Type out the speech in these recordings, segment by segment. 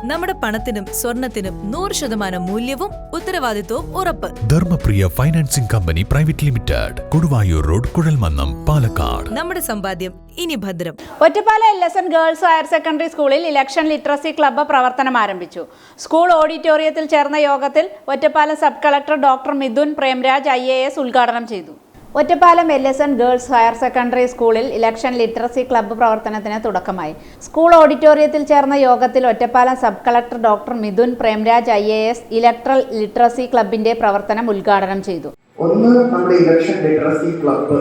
നമ്മുടെ പണത്തിനും സ്വർണത്തിനും നൂറ് ശതമാനം മൂല്യവും ഉത്തരവാദിത്വവും ഉറപ്പ്. Dharmapriya financing company private limited Koduvayur road Kuzhalmannam Palakkad. നമ്മുടെ സമ്പാദ്യം ഇനി ഭദ്രം. Ottapala L S N girls higher secondary സ്കൂളിൽ ഇലക്ഷൻ ലിറ്ററസി ക്ലബ്ബ് പ്രവർത്തനം ആരംഭിച്ചു. സ്കൂൾ ഓഡിറ്റോറിയത്തിൽ ചേർന്ന യോഗത്തിൽ Ottapala sub collector doctor Mithun Premraj I A S ഉദ്ഘാടനം ചെയ്തു. Ottapalam L S N girls higher secondary സ്കൂളിൽ ഇലക്ഷൻ ലിറ്ററസി ക്ലബ്ബ് പ്രവർത്തനത്തിന് തുടക്കമായി. സ്കൂൾ ഓഡിറ്റോറിയത്തിൽ ചേർന്ന യോഗത്തിൽ Ottapalam sub collector doctor Mithun Premraj I A S electoral literacy ക്ലബിന്റെ പ്രവർത്തനം ഉദ്ഘാടനം ചെയ്തു. ഒന്ന് നമ്മുടെ ഇലക്ഷൻ ലിറ്ററസി ക്ലബ്ബ്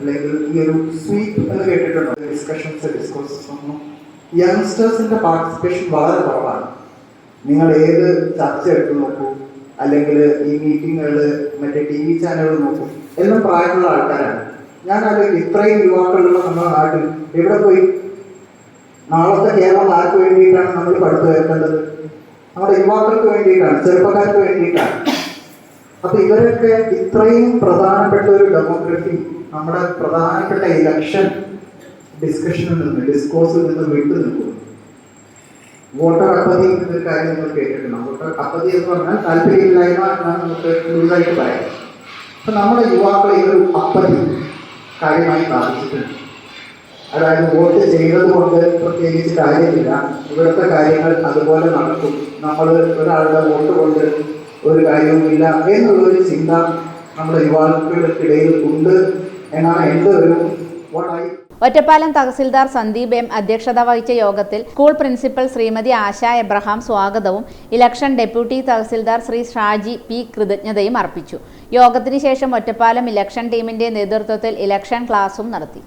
അല്ലെങ്കിൽ ഈ ഒരു സ്വീപ്പ് എന്ന് കേട്ടിട്ടുണ്ടോ? ഡിസ്കഷൻസ് ഡിസ്കോഴ്സസ് ഒന്നും. യങ്സ്റ്റേഴ്സിന്റെ പാർട്ടിസിപ്പേഷൻ വളരെ കുറവാണ്. നിങ്ങൾ ഏത് ചർച്ച എടുത്ത് അല്ലെങ്കിൽ ഈ മീറ്റിങ്ങുകൾ മറ്റേ ടി വി ചാനലുകൾ നോക്കും. എല്ലാം പ്രായമുള്ള ആൾക്കാരാണ്. ഞാൻ അത് ഇത്രയും യുവാക്കളുള്ള നമ്മുടെ നാട്ടിൽ എവിടെ പോയി? നാളത്തെ കേരളം ആർക്ക് വേണ്ടിയിട്ടാണ് നമ്മൾ പടുത്തുയർത്തേണ്ടത് നമ്മുടെ യുവാക്കൾക്ക് വേണ്ടിയിട്ടാണ് ചെറുപ്പക്കാർക്ക് വേണ്ടിയിട്ടാണ്. അപ്പൊ ഇവരൊക്കെ ഇത്രയും പ്രധാനപ്പെട്ട ഒരു ഡെമോഗ്രഫി നമ്മുടെ പ്രധാനപ്പെട്ട ഇലക്ഷൻ ഡിസ്കഷനിൽ നിന്ന് ഡിസ്കോസിൽ നിന്ന് വിട്ടു നിൽക്കുന്നു. വോട്ടർ അപ്പതി എന്നൊരു കാര്യം നമ്മൾ കേട്ടിട്ടുണ്ട്. വോട്ടർ അപ്പതി എന്ന് പറഞ്ഞാൽ താല്പര്യമില്ലായ്മ എന്നാണ് നമുക്ക് കൂടുതലായിട്ട് പറയാം. അപ്പൊ നമ്മുടെ യുവാക്കളെ ഈ ഒരു അപ്പതി കാര്യമായി ബാധിച്ചിട്ടുണ്ട്. അതായത് വോട്ട് ചെയ്തത് കൊണ്ട് പ്രത്യേകിച്ച് കാര്യമില്ല. ഇവിടുത്തെ കാര്യങ്ങൾ അതുപോലെ നടക്കും. നമ്മൾ ഒരാളുടെ വോട്ട് കൊണ്ട് ഒരു കാര്യവുമില്ല എന്നുള്ളൊരു ചിന്ത നമ്മുടെ യുവാക്കൾക്കിടയിൽ ഉണ്ട് എന്നാണ് എന്റെ ഒരു ഒറ്റപ്പാലം തഹസിൽദാർ സന്ദീപ് എം അധ്യക്ഷത വഹിച്ച യോഗത്തിൽ school principal Shrimati Asha Abraham സ്വാഗതവും election deputy tahsildar Shri Shaji P കൃതജ്ഞതയും അർപ്പിച്ചു. യോഗത്തിന് ശേഷം ഒറ്റപ്പാലം ഇലക്ഷൻ ടീമിന്റെ നേതൃത്വത്തിൽ ഇലക്ഷൻ ക്ലാസും നടത്തി.